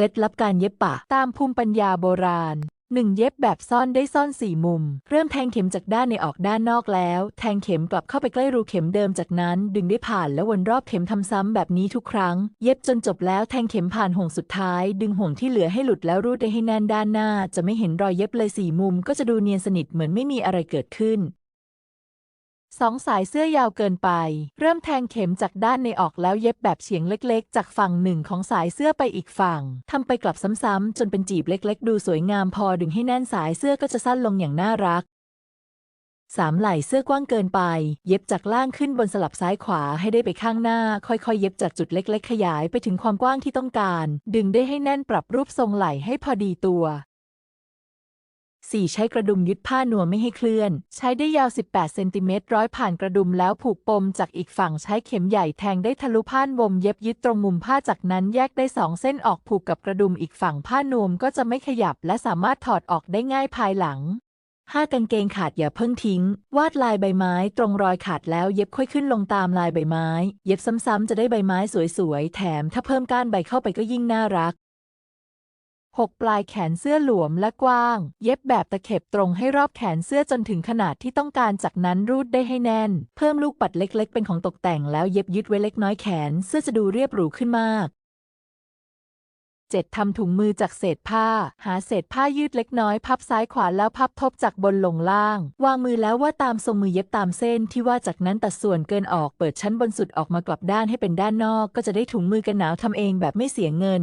ล็ดลับการเย็บปะ ตามภูมิปัญญาโบราณ 1. เย็บแบบซ่อนได้ซ่อนสี่มุม เริ่มแทงเข็มจากด้านในออกด้านนอกแล้ว แทงเข็มกลับเข้าไปใกล้รูเข็มเดิมจากนั้น ดึงได้ผ่านและวนรอบเข็มทำซ้ำแบบนี้ทุกครั้ง เย็บจนจบแล้วแทงเข็มผ่านห่วงสุดท้าย ดึงห่วงที่เหลือให้หลุดแล้วรูดได้ให้แน่นด้านหน้า จะไม่เห็นรอยเย็บเลยสี่มุม ก็จะดูเนียนสนิทเหมือนไม่มีอะไรเกิดขึ้น สองสายเสื้อยาวเกินไป เริ่มแทงเข็มจากด้านในออกแล้วเย็บแบบเฉียงเล็กๆ จากฝั่งหนึ่งของสายเสื้อไปอีกฝั่งทำไปกลับซ้ำๆจนเป็นจีบเล็กๆ ดูสวยงามพอดึงให้แน่นสายเสื้อก็จะสั้นลงอย่างน่ารัก 3. ไหล่เสื้อกว้างเกินไป เย็บจากล่างขึ้นบนสลับซ้ายขวาให้ได้ไปข้างหน้า ค่อยๆ เย็บจากจุดเล็ก ๆ ขยายไปถึงความกว้างที่ต้องการ ดึงได้ให้แน่นปรับรูปทรงไหล่ให้พอดีตัว 4. ใช้กระดุมยึดผ้านวมไม่ให้เคลื่อน ใช้ได้ยาว 18 เซนติเมตรร้อยผ่านกระดุมแล้วผูกปมจากอีกฝั่งใช้เข็มใหญ่แทงได้ทะลุผ้านวมเย็บยึดตรงมุมผ้าจากนั้นแยกได้ 2 เส้นออกผูกกับกระดุมอีกฝั่งผ้านวมก็จะไม่ขยับและสามารถถอดออกได้ง่ายภายหลัง 5. กางเกงขาดอย่าเพิ่งทิ้ง วาดลายใบไม้ตรงรอยขาดแล้วเย็บค่อยขึ้นลงตามลายใบไม้ เย็บซ้ำๆจะได้ใบไม้สวยๆ แถมถ้าเพิ่มก้านใบเข้าไปก็ยิ่งน่ารัก 6. ปลายแขนเสื้อหลวมและกว้าง เย็บแบบตะเข็บตรงให้รอบแขนเสื้อจนถึงขนาดที่ต้องการจากนั้นรูดได้ให้แน่น เพิ่มลูกปัดเล็ก ๆ เป็นของตกแต่งแล้วเย็บยึดไว้เล็กน้อยแขนเสื้อจะดูเรียบหรูขึ้นมาก 7. ทำถุงมือจากเศษผ้า หาเศษผ้ายืดเล็กน้อย พับซ้ายขวาแล้วพับทบจากบนลงล่าง วางมือแล้วว่าตามทรงมือเย็บตามเส้นที่ว่าจากนั้นตัดส่วนเกินออกเปิดชั้นบนสุดออกมากลับด้านให้เป็นด้านนอก ก็จะได้ถุงมือกันหนาวทำเองแบบไม่เสียเงิน